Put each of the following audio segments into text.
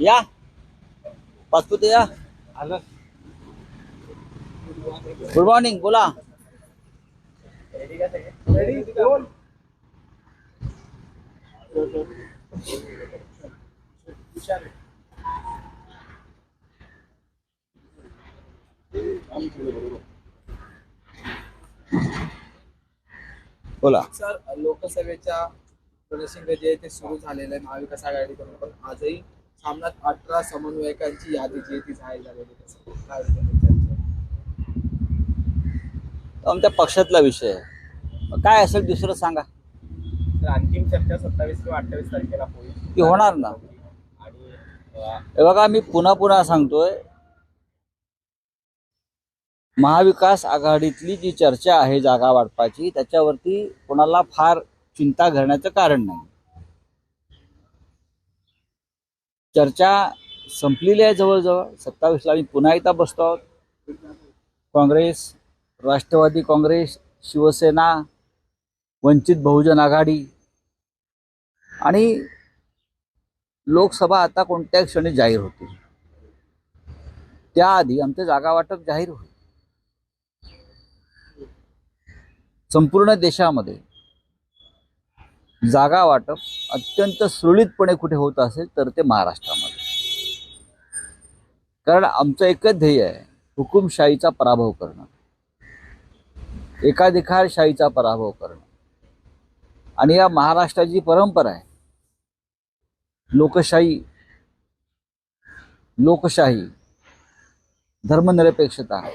या. पाचपुते या. आलं. गुड मॉर्निंग बोला. बोला. सर लोकसभेच्या प्रदर्शन जे आहे ते सुरू झालेलं आहे. महाविकास आघाडीकडून पण आजही सामन्यात अठरा समन्वयकांची यादी जी ती जाहीर झालेली काय? आमच्या पक्षातला विषय आहे. काय असेल दुसरं सांगा. तर अंतिम चर्चा सत्तावीस किंवा अठ्ठावीस तारखेला होईल. ती होणार ना. हे बघा मी पुन्हा पुन्हा सांगतोय. महाविकास आघाडीतली जी चर्चा आहे जागा वाटपाची त्याच्यावरती कोणाला फार चिंता करण्याचं कारण नाही. चर्चा संपलेली आहे जवळजवळ. सत्तावीसला आम्ही पुन्हा एकदा बसतो आहोत. काँग्रेस राष्ट्रवादी काँग्रेस शिवसेना वंचित बहुजन आघाडी आणि लोकसभा आता कोणत्या क्षणी जाहीर होतील. त्याआधी आमचं जागा वाटप जाहीर होईल. संपूर्ण देशामध्ये जागा वाटप अत्यंत सुरळीतपणे कुठे होत असेल तर ते महाराष्ट्रामध्ये. कारण आमचं एकच ध्येय आहे हुकुमशाहीचा पराभव करणं. एकाधिकारशाहीचा पराभव करणं. आणि या महाराष्ट्राची परंपरा आहे लोकशाही लोकशाही धर्मनिरपेक्षता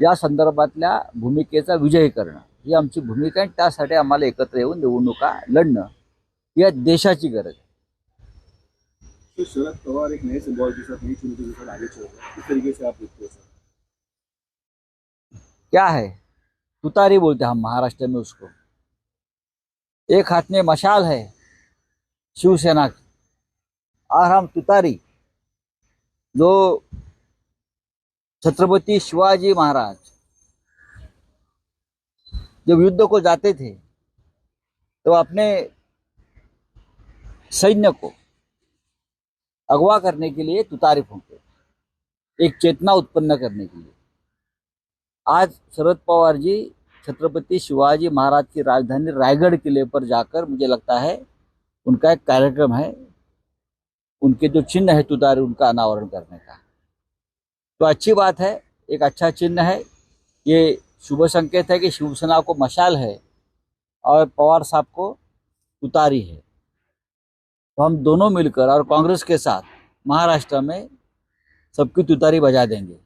या संदर्भातल्या भूमिकेचा विजय करणं. ही आमची भूमिका आहे आणि त्यासाठी आम्हाला एकत्र येऊन निवडणुका लढणं ही या देशाची गरज आहे. तो शरद पवार एक नए सिंबल के साथ नई चुनौती के साथ आगे चल रहे हैं। किस तरीके से आप देखते हैं सर? क्या है? तुतारी बोलते हैं हम महाराष्ट्र में उसको। एक हाथ में मशाल है शिवसेना की। और हम तुतारी। जो छत्रपति शिवाजी महाराज जब युद्ध को जाते थे तो अपने सैन्य को अगवा करने के लिए तुतारी फूंकते एक चेतना उत्पन्न करने के लिए। आज शरद पवार जी, छत्रपति शिवाजी महाराज की राजधानी रायगढ़ किले पर जाकर मुझे लगता है उनका एक कार्यक्रम है, उनके जो चिन्ह है तुतारी, उनका अनावरण करने का। तो अच्छी बात है, एक अच्छा चिन्ह है, ये शुभ संकेत है कि शिवसेना को मशाल है और पवार साहब को तुतारी है। तो हम दोनों मिलकर और कांग्रेस के साथ महाराष्ट्र में सबकी तुतारी बजा देंगे।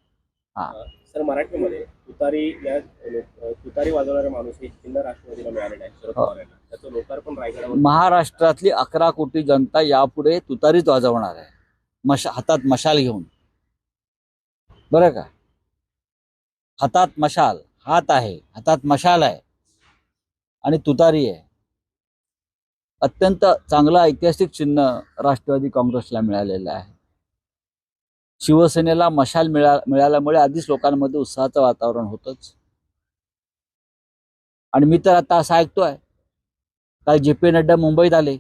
हाँ। सर मराठीमध्ये तुतारी या तुतारी वाजवणारा माणूस हे चिन्ह राष्ट्रवादीला मिळालेला आहे शरद हो. पवार यांना. त्याचं लोकार्पण रायगडावर महाराष्ट्रातली अकरा कोटी जनता यापुढे तुतारीच वाजवणार आहे मशा हातात मशाल घेऊन. बरं का? हातात मशाल. हात आहे. हातात मशाल आहे. आणि तुतारी आहे. अत्यंत चांगलं ऐतिहासिक चिन्ह राष्ट्रवादी काँग्रेसला मिळालेलं आहे. शिवसेनेला मशाल मिळा मिळाल्यामुळे आधीच लोकांमध्ये उत्साहाचं वातावरण होतंच. आणि मी तर आता असं ऐकतोय. काल जे पी नड्डा मुंबईत आले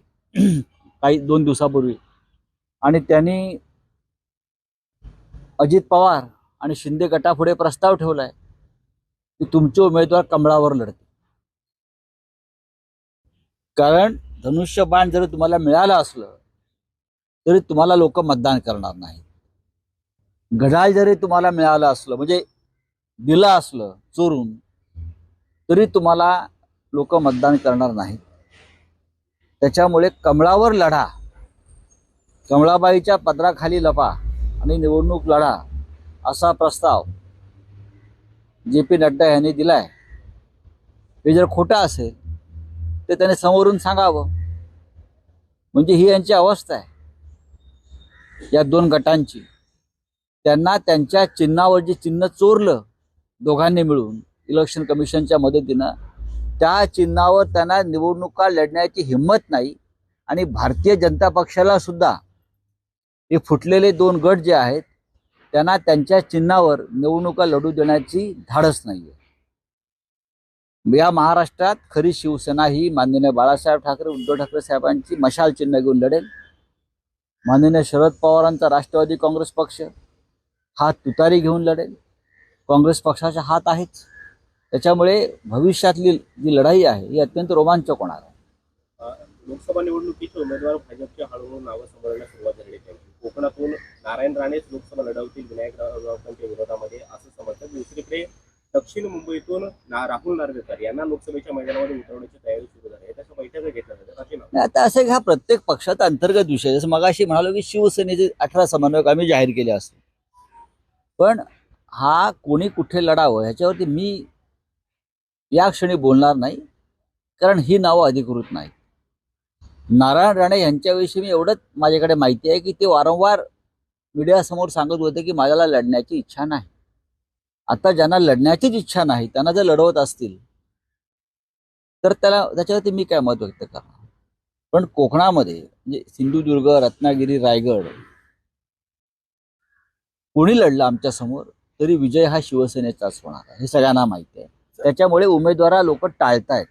काही दोन दिवसापूर्वी. आणि त्यांनी अजित पवार आणि शिंदे गटापुढे प्रस्ताव ठेवलाय. की तुमचे उमेदवार कमळावर लढते कारण धनुष्यबाण जरी तुम्हाला मिळालं असलं तरी तुम्हाला लोक मतदान करणार नाही घड्याळ जरी तुम्हाला मिळालं असलं म्हणजे दिलं असलं चोरून तरी तुम्हाला लोक मतदान करणार नाहीत. त्याच्यामुळे कमळावर लढा कमळाबाईच्या पदराखाली लपा आणि निवडणूक लढा असा प्रस्ताव जे पी नड्डा यांनी दिलाय. हे जर खोटं असेल तर त्याने समोरून सांगावं. म्हणजे ही यांची अवस्था आहे. या दोन गटांची. त्यांना त्यांच्या चिन्हावर जे चिन्ह चोरलं दोघांनी मिळून इलेक्शन कमिशनच्या मदतीनं त्या चिन्हावर त्यांना निवडणुका लढण्याची हिंमत नाही. आणि भारतीय जनता पक्षाला सुद्धा हे फुटलेले दोन गट जे आहेत त्यांना त्यांच्या चिन्हावर निवडणुका लढू देण्याची धाडस नाहीये. या महाराष्ट्रात खरी शिवसेना ही माननीय बाळासाहेब ठाकरे उद्धव ठाकरे साहेबांची मशाल चिन्ह घेऊन लढेल. माननीय शरद पवारांचा राष्ट्रवादी काँग्रेस पक्ष हा तुतारी घेऊन लढेल. काँग्रेस पक्षाच्या हात आहेच त्याच्यामुळे भविष्यातली जी लढाई आहे ही अत्यंत रोमांचक होणार आहे. लोकसभा निवडणुकीचे उमेदवार भाजपचे हळूहळू नावं समोर सुरुवात कोकणातून नारायण राणेच लोकसभा लढवतील विनायक राऊतांच्या विरोधामध्ये असं समजतात दुसरीकडे दक्षिण मुंबईतून ना राहुल नार्वेकर यांना लोकसभेच्या मैदानामध्ये उतरवण्याची तयारी सुरू झाली आहे. त्याच्या बैठका घेतल्या जातात. आता असे ह्या प्रत्येक पक्षाचा अंतर्गत विषय जसं मगाशी म्हणालो की शिवसेनेचे अठरा समन्वयक आम्ही जाहीर केले असतो. पण हा कोणी कुठे लढावं ह्याच्यावरती मी या क्षणी बोलणार नाही कारण ही नावं अधिकृत नाही नारायण राणे यांच्याविषयी मी एवढंच माझ्याकडे माहिती आहे की ते वारंवार मीडियासमोर सांगत होते की माझ्याला लढण्याची इच्छा नाही. आता ज्यांना लढण्याचीच इच्छा नाही त्यांना जर लढवत असतील तर त्याला त्याच्यावरती मी काय मत व्यक्त करणार? पण कोकणामध्ये म्हणजे सिंधुदुर्ग रत्नागिरी रायगड कोणी लढलं आमच्यासमोर तरी विजय हा शिवसेनेचाच होणार हे सगळ्यांना माहिती आहे. त्याच्यामुळे उमेदवारा लोक टाळतायत.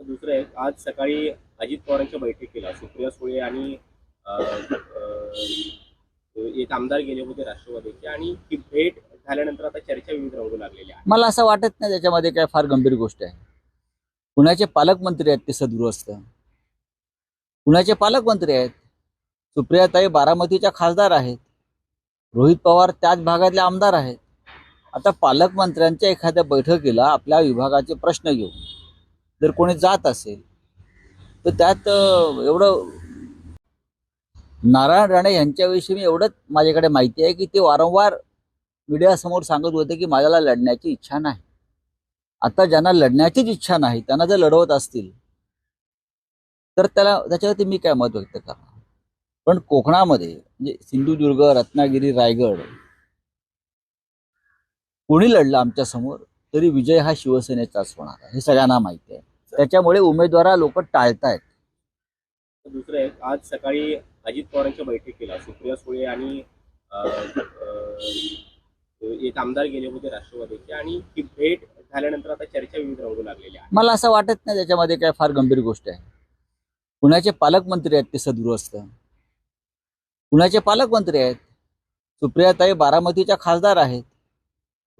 दुसरं आज सकाळी अजित पवारांच्या बैठकीला सुप्रिया सुळे आणि एक आमदार गेले होते राष्ट्रवादीचे आणि ती भेट झाल्यानंतर आता चर्चा विविध रंगू लागलेल्या आहे मला असं वाटत नाही त्याच्यामध्ये काय फार गंभीर गोष्ट आहे. पुण्याचे पालकमंत्री आहेत ते सद्गृहस्थ पुण्याचे पालकमंत्री आहेत? सुप्रियाताई बारामतीच्या खासदार आहेत. रोहित पवार त्याच भागातले आमदार आहेत. आता पालकमंत्र्यांच्या एखाद्या बैठकीला आपल्या विभागाचे प्रश्न घेऊन जर कोणी जात असेल तर त्यात एवढं नारायण राणे यांच्याविषयी मी एवढंच माझ्याकडे माहिती आहे की ते वारंवार मीडियासमोर सांगत होते की माझ्याला लढण्याची इच्छा नाही. आता ज्यांना लढण्याचीच इच्छा नाही त्यांना जर लढवत असतील तर त्याला त्याच्यावरती मी काय मत व्यक्त करणार? पण कोकणामध्ये म्हणजे सिंधुदुर्ग रत्नागिरी रायगड कोणी लढलं आमच्यासमोर तरी विजय हा शिवसेनेचाच होणार हे सगळ्यांना माहिती आहे. त्याच्यामुळे उमेदवारा लोक टाळतायत. दुसरं आहे आज सकाळी अजित पवारांच्या बैठकीला सुप्रिया सुळे आणि एक आमदार गेले होते राष्ट्रवादीचे आणि ही भेट झाल्यानंतर आता चर्चा विविध रंगू लागलेली आहे मला असं वाटत नाही त्याच्यामध्ये काय फार गंभीर गोष्ट आहे. पुण्याचे पालकमंत्री आहेत ते सदगृहस्थ. पुण्याचे पालकमंत्री आहेत? सुप्रियाताई बारामतीच्या खासदार आहेत.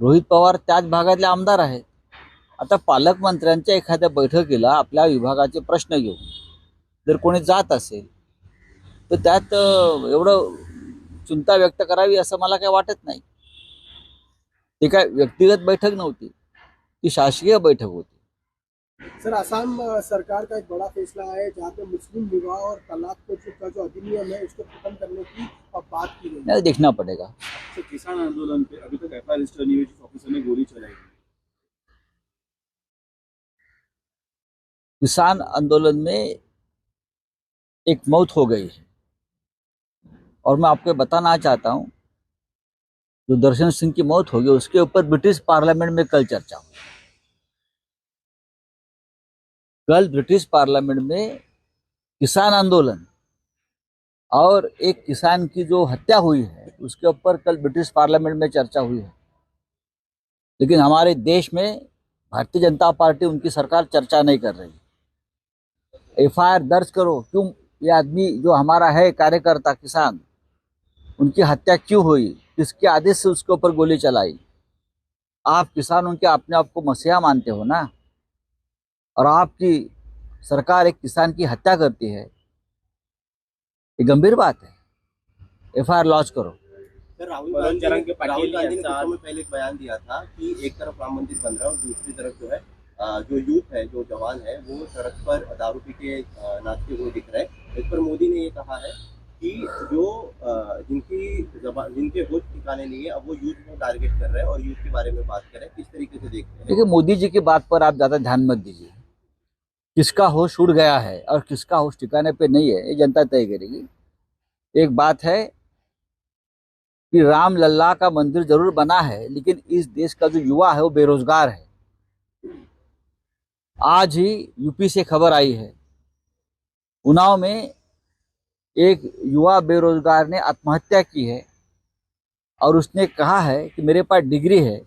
रोहित पवार त्याच भागातले आमदार आहेत. आता पालकमंत्र्यांच्या एखाद्या बैठकीला आपल्या विभागाचे प्रश्न घेऊ जर कोणी जात असेल तर त्यात एवढं चिंता व्यक्त करावी असं मला काय वाटत नाही. ती काय व्यक्तिगत बैठक नव्हती ती शासकीय बैठक होती. सर असम अ, सरकार का एक बड़ा फैसला है जहाँ पे मुस्लिम विवाह और तलाक को जो का जो अधिनियम है उसको खत्म करने की बात की गई। है नहीं देखना पड़ेगा। तो किसान आंदोलन पे अभी तक एफ आई रजिस्टर नहीं हुई ऑफिसर ने गोली चलाई। किसान आंदोलन में एक मौत हो गई है। और मैं आपको बताना चाहता हूँ, जो दर्शन सिंह की मौत हो गई उसके ऊपर ब्रिटिश पार्लियामेंट में कल चर्चा हुई। कल ब्रिटिश पार्लियामेंट में किसान आंदोलन और एक किसान की जो हत्या हुई है, उसके ऊपर कल ब्रिटिश पार्लियामेंट में चर्चा हुई है। लेकिन हमारे देश में भारतीय जनता पार्टी उनकी सरकार चर्चा नहीं कर रही। एफआईआर दर्ज करो, क्यों ये आदमी जो हमारा है कार्यकर्ता किसान उनकी हत्या क्यों हुई? किसके आदेश से उसके ऊपर गोली चलाई? आप किसान उनके अपने आप को मसीहा मानते हो ना? और आपकी सरकार एक किसान की हत्या करती है। ये गंभीर बात है। एफ़ आई आर लॉन्च करो। राहुल गांधी ने कुछ समय पहले एक बयान दिया था कि एक तरफ़ राम मंदिर बन रहा है और दूसरी तरफ़ जो है जो यूथ है, जो जवान है, वो सड़क पर दारू पी के नाचते हुए दिख रहे हैं। इस पर मोदी ने ये कहा है कि जो जिनकी जबान जिनके होश ठिकाने नहीं है अब वो यूथ को टारगेट कर रहे हैं और यूथ के बारे में बात कर रहे हैं, किस तरीके से देखते हैं। देखिए, मोदी जी की बात पर आप ज़्यादा ध्यान मत दीजिए। किसका होश उड़ गया है और किसका होश ठिकाने पे नहीं है, ये जनता तय करेगी। एक बात है कि राम लल्ला का मंदिर ज़रूर बना है, लेकिन इस देश का जो युवा है, वो बेरोजगार है। आज ही यूपी से खबर आई है। उन्नाव में एक युवा बेरोजगार ने आत्महत्या की है और उसने कहा है कि मेरे पास डिग्री है,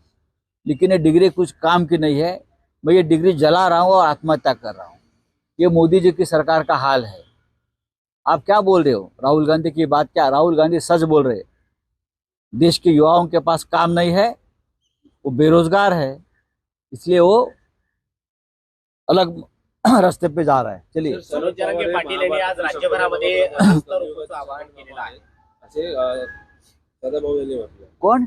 लेकिन ये डिग्री कुछ काम की नहीं है। मैं ये डिग्री जला रहा हूँ और आत्महत्या कर रहा हूँ। ये मोदी जी की सरकार का हाल है। आप क्या बोल रहे हो? राहुल गांधी की बात क्या? राहुल गांधी सच बोल रहे देश के युवाओं के पास काम नहीं है, वो बेरोजगार है, इसलिए वो अलग रास्ते पे जा रहा है। चलिए। जरांगे पाटील यांनी आज राज्यभरामध्ये आवाहन केलेलं आहे. असे सदाभाऊ यांनी म्हटलं. कोण?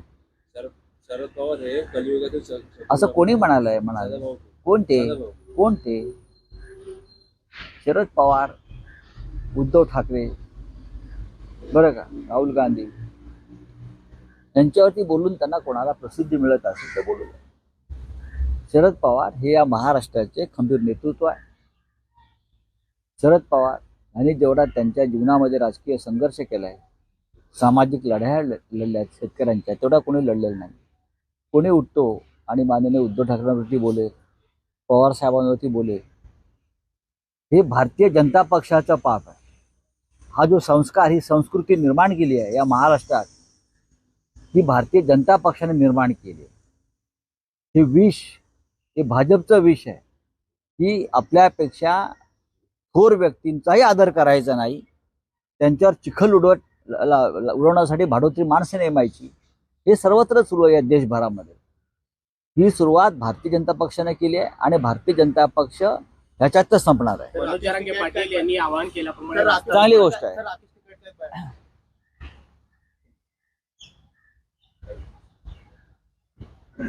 शरद शरद पवार हे कलियुगातील असं कोणी म्हणालंय म्हणाले सदाभाऊ. कोण ते सदाभाऊ. कोण ते शरद पवार उद्धव ठाकरे. बरं का? राहुल गांधी. यांच्यावरती बोलून त्यांना कोणाला प्रसिद्धी मिळत असेल तर बोलू द्या. शरद पवार हे या महाराष्ट्राचे खंबीर नेतृत्व आहे. शरद पवार यांनी जेवढा त्यांच्या जीवनामध्ये राजकीय संघर्ष केला आहे सामाजिक लढ्या लढल्या आहेत शेतकऱ्यांच्या तेवढा कोणी लढलेला नाही. कोणी उठतो आणि माननीय उद्धव ठाकरेंवरती बोले पवार साहेबांवरती बोले हे भारतीय जनता पक्षाचा पाप आहे. हा जो संस्कार ही संस्कृती निर्माण केली आहे या महाराष्ट्रात ही भारतीय जनता पक्षाने निर्माण केली आहे. हे विष हे भाजपचं विष आहे. की आपल्यापेक्षा थोर व्यक्तींचाही आदर करायचा नाही. त्यांच्यावर चिखल उडवत उडवण्यासाठी भाडोत्री माणसं नेमायची. हे सर्वत्र सुरू आहे या देशभरामध्ये. ही सुरुवात भारतीय जनता पक्षाने केली आहे आणि भारतीय जनता पक्ष ह्याच्यातच संपणार आहे. चांगली गोष्ट आहे.